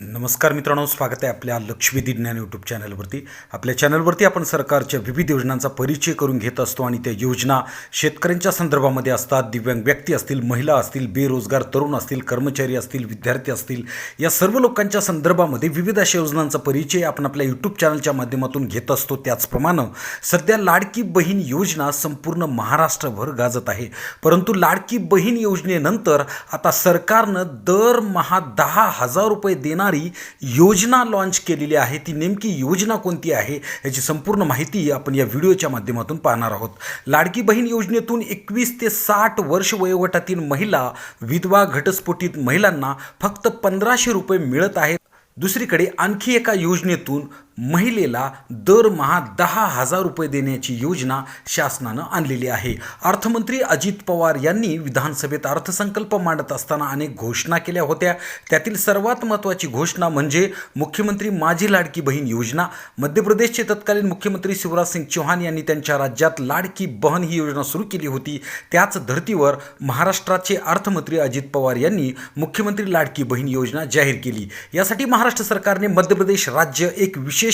नमस्कार मित्रांनो स्वागत आहे आपल्या लक्ष्मीदी ज्ञान यूट्यूब चॅनलवरती. आपल्या चॅनलवरती आपण सरकारच्या विविध योजनांचा परिचय करून घेत असतो आणि त्या योजना शेतकऱ्यांच्या संदर्भामध्ये असतात. दिव्यांग व्यक्ती असतील महिला असतील बेरोजगार तरुण असतील कर्मचारी असतील विद्यार्थी असतील या सर्व लोकांच्या संदर्भामध्ये विविध अशा योजनांचा परिचय आपण आपल्या यूट्यूब चॅनलच्या माध्यमातून घेत असतो. त्याचप्रमाणे सध्या लाडकी बहीण योजना संपूर्ण महाराष्ट्रभर गाजत आहे. परंतु लाडकी बहीण योजनेनंतर आता सरकारनं दरमहा दहा हजार रुपये देणार योजना लॉन्च केलेली आहे. ती नेमकी योजना कोणती आहे याची संपूर्ण माहिती आपण या व्हिडिओच्या माध्यमातून पाहणार आहोत. लाडकी बहीण योजनेतून एकवीस ते साठ वर्ष वयोगटातील महिला विधवा घटस्फोटित महिलांना फक्त पंधराशे रुपये मिळत आहेत. दुसरीकडे आणखी एका योजनेतून महिलेला दरमहा दहा हजार रुपये देण्याची योजना शासनानं आणलेली आहे. अर्थमंत्री अजित पवार यांनी विधानसभेत अर्थसंकल्प मांडत असताना अनेक घोषणा केल्या होत्या. त्यातील सर्वात महत्त्वाची घोषणा म्हणजे मुख्यमंत्री माझी लाडकी बहीण योजना. मध्य प्रदेशचे तत्कालीन मुख्यमंत्री शिवराज सिंग चौहान यांनी त्यांच्या राज्यात लाडकी बहन ही योजना सुरू केली होती. त्याच धर्तीवर महाराष्ट्राचे अर्थमंत्री अजित पवार यांनी मुख्यमंत्री लाडकी बहीण योजना जाहीर केली. यासाठी महाराष्ट्र सरकारने मध्य प्रदेश राज्य एक विशेष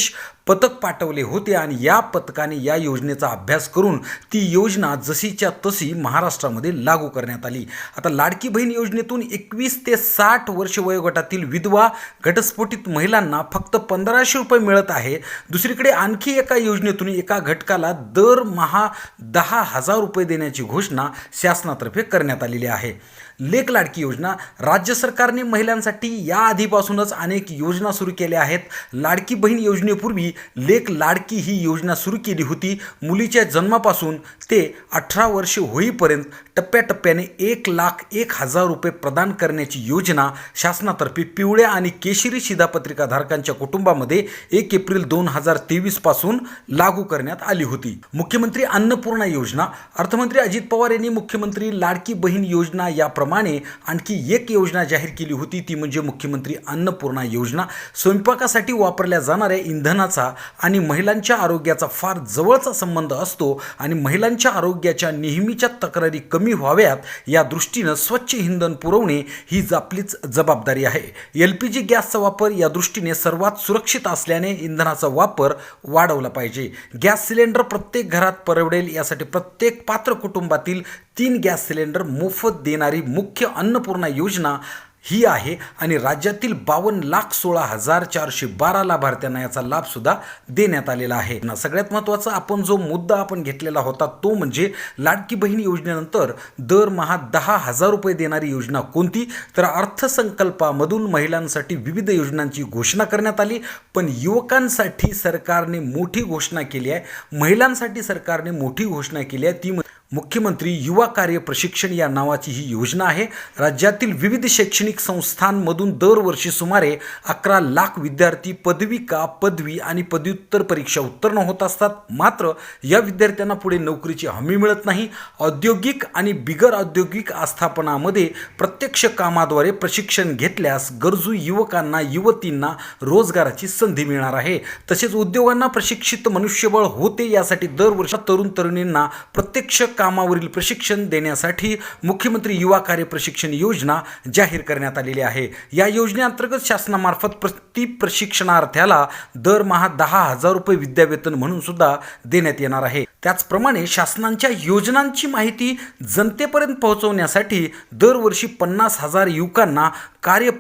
पथक पाठवले होते आणि या पथकाने या योजनेचा अभ्यास करून ती योजना जशीच्या तशी महाराष्ट्रामध्ये लागू करण्यात आली. आता लाडकी बहीण योजनेतून एकवीस ते साठ वर्ष वयोगटातील विधवा घटस्फोटित महिलांना फक्त पंधराशे रुपये मिळत आहे. दुसरीकडे आणखी एका योजनेतून एका घटकाला दरमहा दहा हजार रुपये देण्याची घोषणा शासनातर्फे करण्यात आलेली आहे. लेख लाडकी योजना राज्य सरकारने महिलांसाठी या आधीपासूनच अनेक योजना सुरू केल्या आहेत. लाडकी बहीण योजनेपूर्वी लेख लाडकी ही योजना सुरू केली होती. मुलीच्या जन्मापासून ते अठरा वर्षे होईपर्यंत टप्प्याटप्प्याने एक लाख एक हजार रुपये प्रदान करण्याची योजना शासनातर्फे पिवळ्या आणि केशरी शिधापत्रिकाधारकांच्या कुटुंबामध्ये एक एप्रिल दोन हजार तेवीसपासून लागू करण्यात आली होती. मुख्यमंत्री अन्नपूर्णा योजना. अर्थमंत्री अजित पवार यांनी मुख्यमंत्री लाडकी बहीण योजना याप्रमाणे आणखी एक योजना जाहीर केली होती. ती म्हणजे मुख्यमंत्री अन्नपूर्णा योजना. स्वयंपाकासाठी वापरल्या जाणाऱ्या इंधनाचा आणि महिलांच्या आरोग्याचा फार जवळचा संबंध असतो आणि महिलांच्या आरोग्याच्या नेहमीच्या तक्रारी कमी व्हाव्यात या दृष्टीनं स्वच्छ इंधन पुरवणे ही आपलीच जबाबदारी आहे. एल पी जी गॅसचा वापर या दृष्टीने सर्वात सुरक्षित असल्याने इंधनाचा वापर वाढवला पाहिजे. गॅस सिलेंडर प्रत्येक घरात परवडेल यासाठी प्रत्येक पात्र कुटुंबातील तीन गॅस सिलेंडर मोफत देणारी मुख्य अन्नपूर्णा योजना ही आहे आणि राज्यातील बावन्न लाख सोळा हजार चारशे बारा लाभार्थ्यांना याचा लाभसुद्धा देण्यात आलेला आहे. ना सगळ्यात महत्त्वाचा आपण जो मुद्दा आपण घेतलेला होता तो म्हणजे लाडकी बहीण योजनेनंतर दरमहा दहा हजार रुपये देणारी योजना कोणती? तर अर्थसंकल्पामधून महिलांसाठी विविध योजनांची घोषणा करण्यात आली पण युवकांसाठी सरकारने मोठी घोषणा केली आहे. महिलांसाठी सरकारने मोठी घोषणा केली आहे. ती मुख्यमंत्री युवा कार्य प्रशिक्षण या नावाची ही योजना आहे. राज्यातील विविध शैक्षणिक संस्थांमधून दरवर्षी सुमारे अकरा लाख विद्यार्थी पदविका पदवी आणि पदव्युत्तर परीक्षा उत्तीर्ण होत असतात. मात्र या विद्यार्थ्यांना पुढे नोकरीची हमी मिळत नाही. औद्योगिक आणि बिगर औद्योगिक आस्थापनामध्ये प्रत्यक्ष कामाद्वारे प्रशिक्षण घेतल्यास गरजू युवकांना युवतींना रोजगाराची संधी मिळणार आहे. तसेच उद्योगांना प्रशिक्षित मनुष्यबळ होते यासाठी दरवर्षी तरुण तरुणींना प्रत्यक्ष कामावरील प्रशिक्षण देण्यासाठी मुख्यमंत्री युवा कार्य प्रशिक्षण योजना जाहीर करण्यात आलेली आहे. या योजनेअंतर्गत शासनामार्फत प्रति प्रशिक्षणार्थ्याला दरमहा दहा हजार रुपये विद्यावेतन म्हणून सुद्धा देण्यात येणार आहे. त्याचप्रमाणे शासनांच्या योजनांची माहिती जनतेपर्यंत पोहोचवण्यासाठी दरवर्षी पन्नास हजार युवकांना कार्य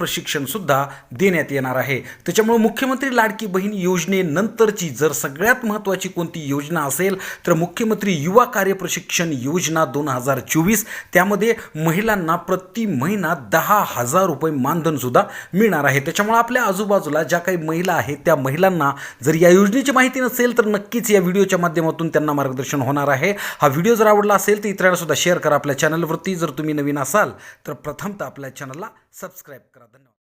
देण्यात येणार आहे. त्याच्यामुळे मुख्यमंत्री लाडकी बहीण योजनेनंतरची जर सगळ्यात महत्त्वाची कोणती योजना असेल तर मुख्यमंत्री युवा कार्य प्रशिक्षण योजना दोन हजार चोवीस त्यामध्ये महिलांना प्रति महिना दहा हजार रुपये मानधनसुद्धा मिळणार आहे. त्याच्यामुळे आपल्या आजूबाजूला ज्या काही महिला आहेत त्या महिलांना जर या योजनेची माहिती नसेल तर नक्कीच या व्हिडिओच्या माध्यमातून त्यांना मार्ग मार्गदर्शन होणार आहे. हा व्हिडिओ जर आवडला असेल तर इतरांनासुद्धा शेअर करा. आपल्या चॅनलवरती जर तुम्ही नवीन असाल तर प्रथमतः आपल्या चॅनलला सबस्क्राईब करा. धन्यवाद.